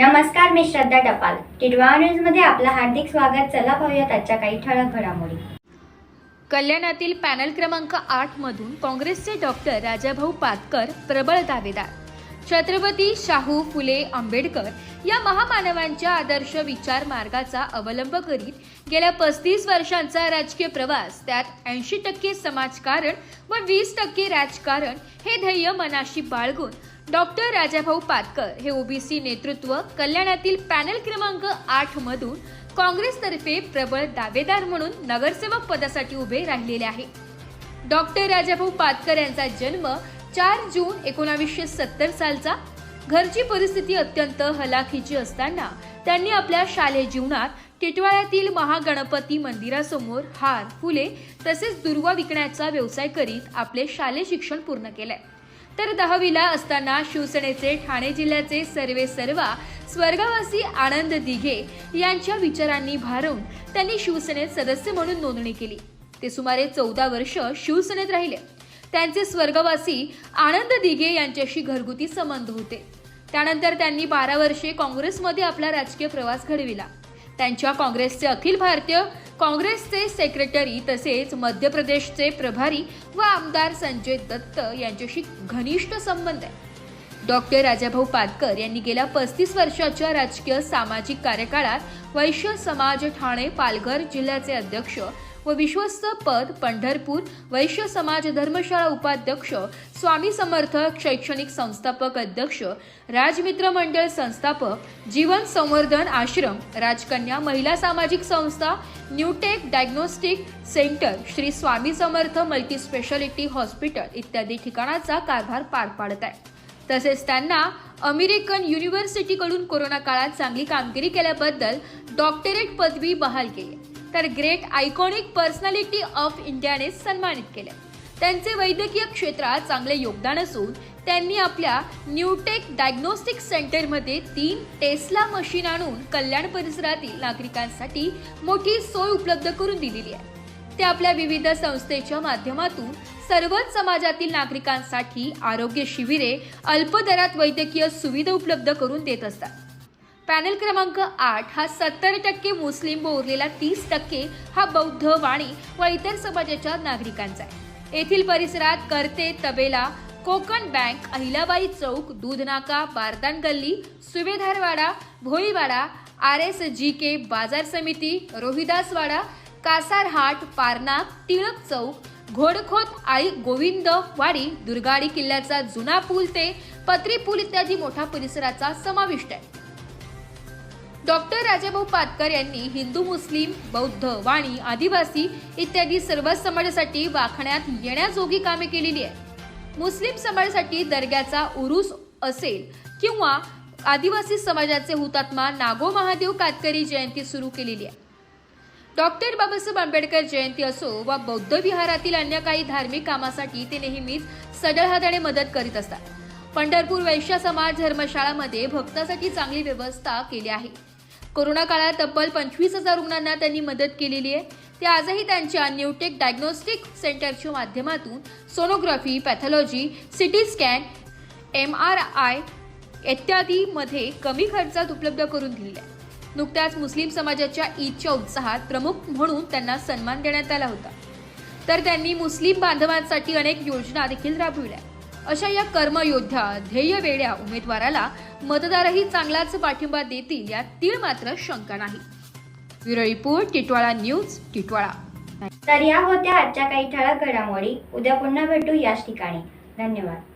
नमस्कार मी श्रद्धा टपाल. टिडवा न्यूजमध्ये आपलं हार्दिक स्वागत. चला पाहूयात आजच्या काही ठळक घडामोडी. कल्याणातील पॅनल क्रमांक आठ मधून काँग्रेसचे डॉक्टर राजाभाऊ पातकर प्रबळ दावेदार. छत्रपती शाहू फुले आंबेडकर या महामानवांच्या आदर्श विचार मार्गाचा अवलंब करीत गेल्या पस्तीस वर्षांचा राजकीय प्रवास त्यात ऐंशी टक्के समाजकारण व वीस टक्के राजकारण हे ध्येय मनाशी बाळगून डॉक्टर राजाभाऊ पातकर हे ओबीसी नेतृत्व कल्याणातील पॅनल क्रमांक आठ मधून काँग्रेसतर्फे प्रबळ दावेदार म्हणून नगरसेवक पदासाठी उभे राहिलेले आहे. डॉक्टर राजाभाऊ पातकर यांचा जन्म चार जून एकोणावीसशे सत्तर सालचा. घरची परिस्थिती अत्यंत हलाखीची असताना त्यांनी आपल्या शालेय जीवनात टिटवाळ्यातील महागणपती मंदिरासमोर हार फुले तसेच दुर्वा विकण्याचा व्यवसाय करीत आपले शालेय शिक्षण पूर्ण केलंय. तर दहावीला असताना शिवसेनेचे ठाणे जिल्ह्याचे सर्वे सर्वा स्वर्गवासी आनंद दिघे यांच्या विचारांनी भारून त्यांनी शिवसेनेत सदस्य म्हणून नोंदणी केली. ते सुमारे चौदा वर्ष शिवसेनेत राहिले. त्यांचे स्वर्गवासी आनंद दिघे यांच्याशी घरगुती संबंध होते. त्यानंतर त्यांनी बारा वर्षे काँग्रेसमध्ये आपला राजकीय प्रवास घडविला. त्यांच्या काँग्रेसचे अखिल भारतीय काँग्रेसचे सेक्रेटरी तसेच मध्य प्रदेशचे प्रभारी व आमदार संजय दत्त यांच्याशी घनिष्ठ संबंध आहे. डॉक्टर राजाभाऊ पातकर यांनी गेल्या पस्तीस वर्षाच्या राजकीय सामाजिक कार्यकाळात वैश्य समाज ठाणे पालघर जिल्ह्याचे अध्यक्ष व विश्वस्त पद पंढरपूर वैश्य समाज धर्मशाळा उपाध्यक्ष स्वामी समर्थ शैक्षणिक संस्थापक अध्यक्ष राजमित्र मंडळ संस्थापक जीवन संवर्धन आश्रम राजकन्या महिला सामाजिक संस्था Newtech diagnostic centre Shri Swami Samarth multi speciality hospital इत्यादी ठिकाणाचा कारभार पार पाडत आहे. तसेच त्यांना अमेरिकन युनिव्हर्सिटीकडून कोरोना काळात चांगली कामगिरी केल्याबद्दल डॉक्टरेट पदवी बहाल केली तर ग्रेट आयकॉनिक पर्सनॅलिटी ऑफ इंडियाने सन्मानित केले. त्यांचे वैद्यकीय क्षेत्रात चांगले योगदान असून त्यांनी आपल्या न्यूटेक डायग्नोस्टिक सेंटरमध्ये तीन टेस्ला मशीन आणून कल्याण परिसरातील नागरिकांसाठी मोठी सोय उपलब्ध करून दिलेली आहे. ते आपल्या विविध संस्थेच्या माध्यमातून सर्वच समाजातील नागरिकांसाठी आरोग्य शिबिरे अल्प दरात वैद्यकीय सुविधा उपलब्ध करून देत असतात. पॅनल क्रमांक आठ हा सत्तर टक्के मुस्लिम व उरलेला तीस टक्के हा बौद्ध वाणी व इतर समाजाच्या नागरिकांचा आहे. येथील परिसरात करते तबेला कोकण बँक अहिलाबाई चौक दूधनाका बारदान गल्ली Subhedarwada Bhoiwada R S G K बाजार समिती रोहिदासवाडा कासारहाट पारनाक टिळक चौक घोडखोत आई गोविंद वाडी दुर्गाडी किल्ल्याचा जुना पूल ते पत्री पूल इत्यादी मोठा परिसराचा समाविष्ट आहे. डॉक्टर राजाभाऊ पातकर यांनी हिंदू मुस्लिम बौद्ध वाणी आदिवासी इत्यादी सर्व समाजासाठी वाखण्यात येण्याजोगी कामे केलेली आहेत. मुस्लिम समाजासाठी दर्ग्याचा उरूस असेल किंवा आदिवासी समाजाचे हुतात्मा नागो महादेव कातकरी जयंती सुरू केलेली आहे. डॉक्टर बाबासाहेब आंबेडकर जयंती असो वा बौद्ध विहारातील अन्य काही धार्मिक कामासाठी ते नेहमीच सडळ हाताने मदत करीत असतात. पंढरपूर वैश्य समाज धर्मशाळामध्ये भक्तासाठी चांगली व्यवस्था केली आहे. कोरोना काळात तब्बल पंचवीस हजार रुग्णांना त्यांनी मदत केलेली आहे. ते आजही त्यांच्या न्यूटेक डायग्नोस्टिक सेंटरच्या माध्यमातून sonography pathology CT scan M R I इत्यादीमध्ये कमी खर्चात उपलब्ध करून दिलेल्या नुकत्याच मुस्लिम समाजाच्या ईदच्या उत्साहात प्रमुख म्हणून त्यांना सन्मान देण्यात आला होता. तर त्यांनी मुस्लिम बांधवांसाठी अनेक योजना देखील राबविल्या. अशा या कर्मयोद्ध्या ध्येय वेड्या उमेदवाराला मतदारही चांगलाच पाठिंबा देतील यात तीळ मात्र शंका नाही. Bureau report Titwala news Titwala. तर या होत्या आजच्या काही ठळक घडामोडी. उद्या पुन्हा भेटू याच ठिकाणी. धन्यवाद.